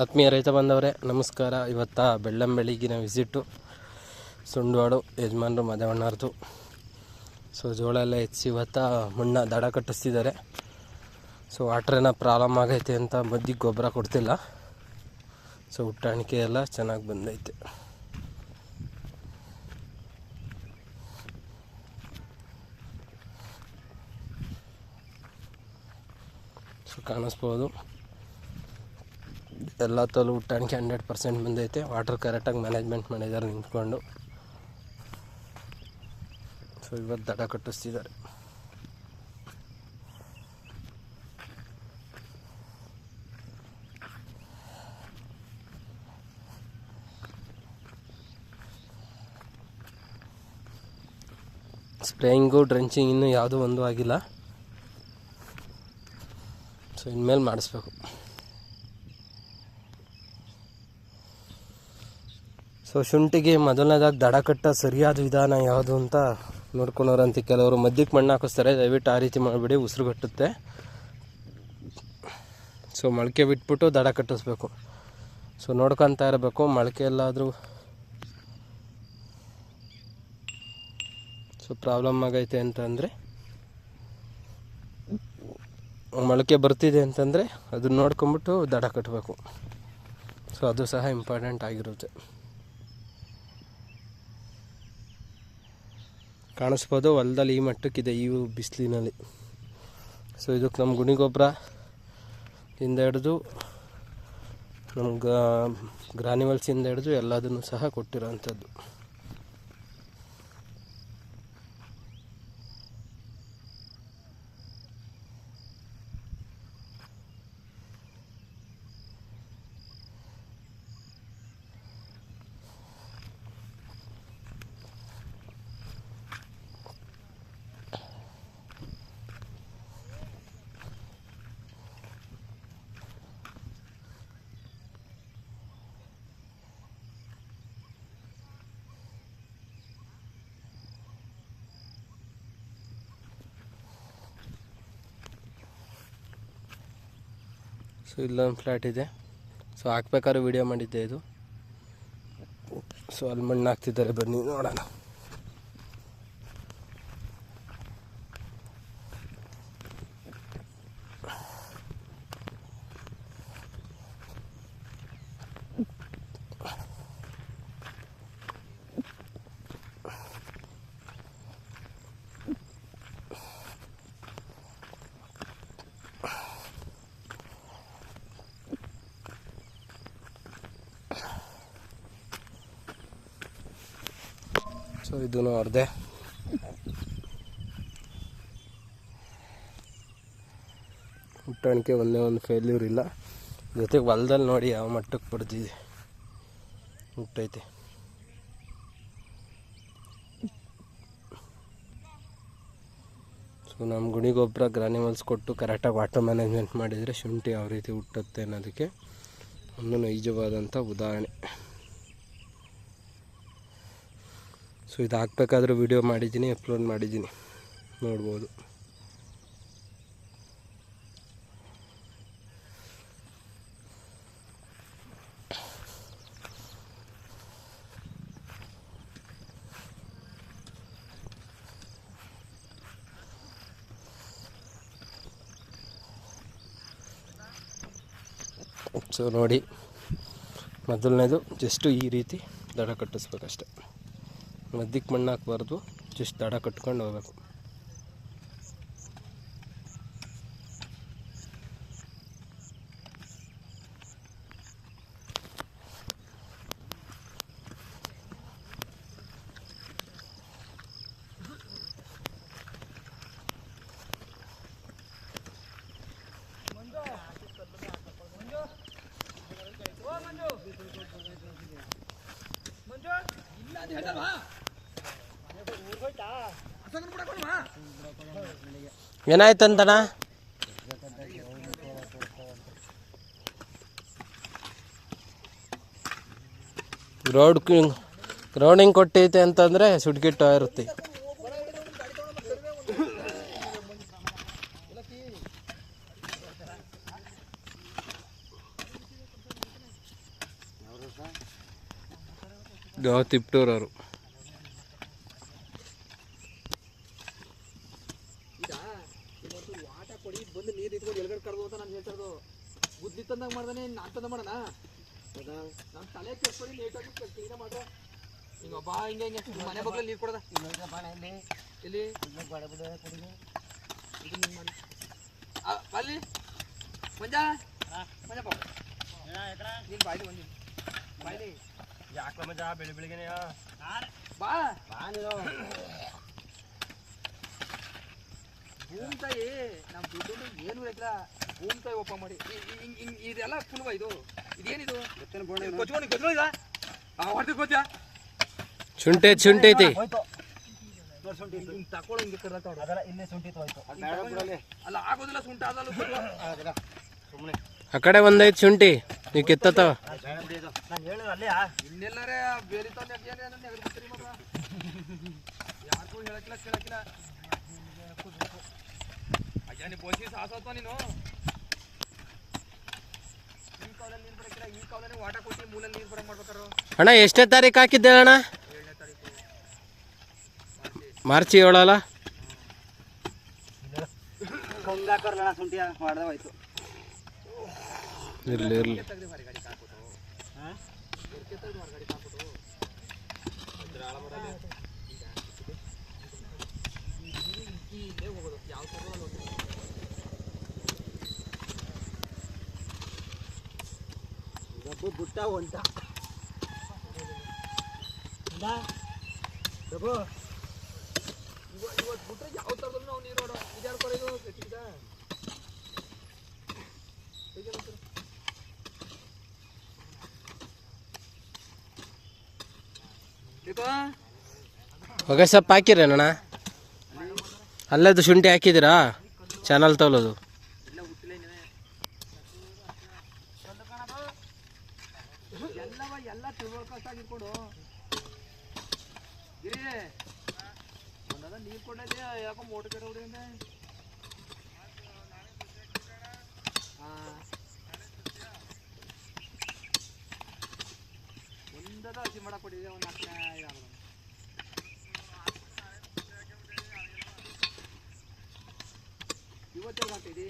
ಆತ್ಮೀಯ ರೈತ ಬಂದವರೇ, ನಮಸ್ಕಾರ. ಇವತ್ತ ಬೆಳ್ಳಂಬೆಳಿಗಿನ ವಿಸಿಟ್ಟು ಸುಂಡ್ವಾಡು ಯಜಮಾನ್ರು ಮದವಣ್ಣರ್ದು. ಸೊ ಜೋಳ ಎಲ್ಲ ಹೆಚ್ಚಿ ಇವತ್ತ ಮಣ್ಣ ದಡ ಕಟ್ಟಿಸ್ತಿದ್ದಾರೆ. ಸೊ ವಾಟ್ರೇನ ಪ್ರಾಬ್ಲಮ್ ಆಗೈತೆ ಅಂತ ಮದ್ದಿಗೆ ಗೊಬ್ಬರ ಕೊಡ್ತಿಲ್ಲ. ಸೊ ಹುಟ್ಟಾಣಿಕೆ ಎಲ್ಲ ಚೆನ್ನಾಗಿ ಬಂದೈತೆ. ಸೊ ಕಾಣಿಸ್ಬೋದು. ಎಲ್ಲ ತೋಲು ಹುಟ್ಟಾಣಿಕೆ ಹಂಡ್ರೆಡ್ ಪರ್ಸೆಂಟ್ ಬಂದೈತೆ. ವಾಟರ್ ಕರೆಕ್ಟಾಗಿ ಮ್ಯಾನೇಜ್ಮೆಂಟ್ ಮಾಡಿದ್ದಾರೆ ನಿಂತ್ಕೊಂಡು. ಸೊ ಇವತ್ತು ದಡ ಕಟ್ಟಿಸ್ತಿದ್ದಾರೆ. ಸ್ಪ್ರೇಯಿಂಗು ಡ್ರೆಂಚಿಂಗ್ ಇನ್ನೂ ಯಾವುದೂ ಒಂದು ಆಗಿಲ್ಲ. ಸೊ ಇನ್ಮೇಲೆ ಮಾಡಿಸ್ಬೇಕು. ಸೊ ಶುಂಠಿಗೆ ಮೊದಲನೇದಾಗಿ ದಡ ಕಟ್ಟ ಸರಿಯಾದ ವಿಧಾನ ಯಾವುದು ಅಂತ ನೋಡ್ಕೊಳೋರಂತೆ ಕೆಲವರು. ಮದ್ಯಕ್ಕೆ ಮಣ್ಣು ಹಾಕಿಸ್ತಾರೆ, ದಯವಿಟ್ಟು ಆ ರೀತಿ ಮಾಡಿಬಿಡಿ, ಉಸಿರು ಕಟ್ಟುತ್ತೆ. ಸೊ ಮೊಳಕೆ ಬಿಟ್ಬಿಟ್ಟು ದಡ ಕಟ್ಟಿಸ್ಬೇಕು. ಸೊ ನೋಡ್ಕೊತಾ ಇರಬೇಕು. ಮೊಳಕೆ ಎಲ್ಲಾದರೂ ಸೊ ಪ್ರಾಬ್ಲಮ್ ಆಗೈತೆ ಅಂತಂದರೆ, ಮೊಳಕೆ ಬರ್ತಿದೆ ಅಂತಂದರೆ, ಅದನ್ನ ನೋಡ್ಕೊಂಬಿಟ್ಟು ದಡ ಕಟ್ಟಬೇಕು. ಸೊ ಅದು ಸಹ ಇಂಪಾರ್ಟೆಂಟ್ ಆಗಿರುತ್ತೆ. ಕಾಣಿಸ್ಬೋದು, ಹೊಲದಲ್ಲಿ ಈ ಮಟ್ಟಕ್ಕಿದೆ ಈ ಬಿಸಿಲಿನಲ್ಲಿ. ಸೊ ಇದಕ್ಕೆ ನಮ್ಮ ಗುಣಿ ಗೊಬ್ಬರ ಇಂದ ಹಿಡಿದು ನಮ್ಗೆ ಗ್ರಾನಿವಲ್ಸಿಂದ ಹಿಡಿದು ಎಲ್ಲದನ್ನು ಸಹ ಕೊಟ್ಟಿರೋವಂಥದ್ದು ಸೊ ಇಲ್ಲೊಂದು ಫ್ಲ್ಯಾಟ್ ಇದೆ. ಸೊ ಹಾಕ್ಬೇಕಾದ್ರೆ ವಿಡಿಯೋ ಮಾಡಿದ್ದೆ ಇದು. ಸೊ ಅಲ್ಲಿ ಮಣ್ಣು ಹಾಕ್ತಿದ್ದಾರೆ ಬನ್ನಿ, ನೋಡೋಣ. ಸೊ ಇದೂ ಅರ್ಧೆ. ಹುಟ್ಟಾಣಿಕೆ ಒಂದೇ ಒಂದು ಫೇಲ್ಯೂರ್ ಇಲ್ಲ. ಜೊತೆಗೆ ಹೊಲದಲ್ಲಿ ನೋಡಿ ಯಾವ ಮಟ್ಟಕ್ಕೆ ಬರ್ತಿದೆ ಹುಟ್ಟೈತೆ. ಸೊ, ನಮ್ಮ ಗುಣಿ ಗೊಬ್ಬರ ಗ್ರಾನಿಮಲ್ಸ್ ಕೊಟ್ಟು ಕರೆಕ್ಟಾಗಿ ವಾಟರ್ ಮ್ಯಾನೇಜ್ಮೆಂಟ್ ಮಾಡಿದರೆ ಶುಂಠಿ ಯಾವ ರೀತಿ ಹುಟ್ಟುತ್ತೆ ಅನ್ನೋದಕ್ಕೆ ಒಂದು ನೈಜವಾದಂಥ ಉದಾಹರಣೆ. ಸೊ, ಇದು ಹಾಕ್ಬೇಕಾದ್ರೂ ವಿಡಿಯೋ ಮಾಡಿದ್ದೀನಿ ಅಪ್ಲೋಡ್ ಮಾಡಿದ್ದೀನಿ. ನೋಡ್ಬೋದು. ಸೊ ನೋಡಿ. ಮೊದಲನೇದು ಜಸ್ಟು ಈ ರೀತಿ ದಡ ಕಟ್ಟಿಸ್ಬೇಕಷ್ಟೆ. ಮಧ್ಯಕ್ಕೆ ಮಣ್ಣು ಹಾಕ್ಬಾರ್ದು ಜಸ್ಟ್ ದಡ ಕಟ್ಕೊಂಡು ಹೋಗ್ಬೇಕು. ಏನಾಯ್ತಂತಣ್ಣ ಗ್ರೌಂಡ್ ಗ್ರೌಂಡಿಂಗ್ ಕೊಟ್ಟೈತೆ ಅಂತಂದರೆ ಸುಡ್ಗಿಟ್ಟು ಇರುತ್ತೆ. ತಿಪ್ಟೂರವರು ಹಿಂಗ ಬಾ ಹಿಂಗೆ ಹಿಂಗೆ. ನಿಮ್ ಮನೆ ಬಗ್ಲಲ್ಲಿ ನೀರು ಕೊಡದ? ಎಲ್ಲಿ? ಇದು ಹಿಂಗ್ ಮಾಡಿ ಆ, ಅಲ್ಲಿ. ಮಂಜ? ಮಂಜ ಬಾ ನೀನು ಬಾಯ್ಲಿ ಬಂದಿ. ಬಾಯ್ಲಿ. ಯಾಕೆ ಮಜಾ ಬೆಳಿ ಬೆಳಿಗ್ಗೆನೆ? ಬಾ. ಭೂಮ್ತಾಯಿ ನಮ್ಮ ದುಡ್ಡು ಏನು ಎಕ್ರ ಭೂಮಿ ತಾಯಿ ಒಪ್ಪ ಮಾಡಿ. ಇ- ಈ- ಹಿಂಗ್- ಹಿಂಗ್ ಇದೆಲ್ಲ ಫುಲ್ವಾ ಇದು. ಇದೇನಿದು? ಕೊಚ್ಕೊಂಡು ಕೊಚ್ಕೊಂಡು ಇಲ್ಲ ಹೊಡೆದು ಕೊಚ್ಚ. ಶುಂಠಿ ಶುಂಠಿ ಐತಿ. ಆ ಕಡೆ ಒಂದೈತ್ ಶುಂಠಿ ನೀವು ಕಿತ್ತತ್ತವ ಅಣ್ಣ ಎಷ್ಟೇ ತಾರೀಕು ಹಾಕಿದ್ದೆ ಅಣ್ಣ? ಏಳನೇ ತಾರೀಕು ಮಾರ್ಚ್ ಏಳಲ್ಲ? ಇರ್ಲಿ ಇರ್ಲಿ. ಬುಟ್ಟ ಇವತ್ತು ಬಿಟ್ರೆ ಯಾವ ಥರದಲ್ಲೂ ಹೊಗೆ ಸೊಪ್ಪು ಹಾಕಿರೇನಣ್ಣ ಅಲ್ಲದು ಶುಂಠಿ ಹಾಕಿದ್ದೀರಾ? ಚಾನಲ್ ತಗೊಳ್ಳೋದು ಎಲ್ಲವ ಎಲ್ಲ ತಿಳ್ಕೊಳ್ಕಾಗಿರ್ಕೊಂಡು ಗಿರಿ ಒಂದದ ನೀರು ಕೊಡಲಿ ಯಾಕೋ ಮೋಟರ್ ಕಡೆ ಹೊಡಿ ಅಂದೆ ಹಾಂ ಒಂದದ ಹಸಿ ಮಾಡಕ್ಕೆ ಕೊಟ್ಟಿದೆ ಒಂದು ನಾಲ್ಕು ಇವತ್ತೇ ಹಾಕಿದಿ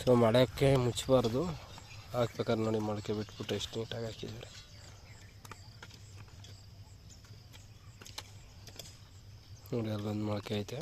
ಸೊ ಮಾಡೋಕ್ಕೆ ಮುಚ್ಚಬಾರ್ದು. ಹಾಕ್ಬೇಕಾದ್ರೆ ನೋಡಿ ಮೊಳಕೆ ಬಿಟ್ಬಿಟ್ಟು ಎಷ್ಟು ನೀಟಾಗಿ ಹಾಕಿದ್ದಾರೆ. ನೋಡಿ ಅಲ್ಲೊಂದು ಮೊಳಕೆ ಐತೆ.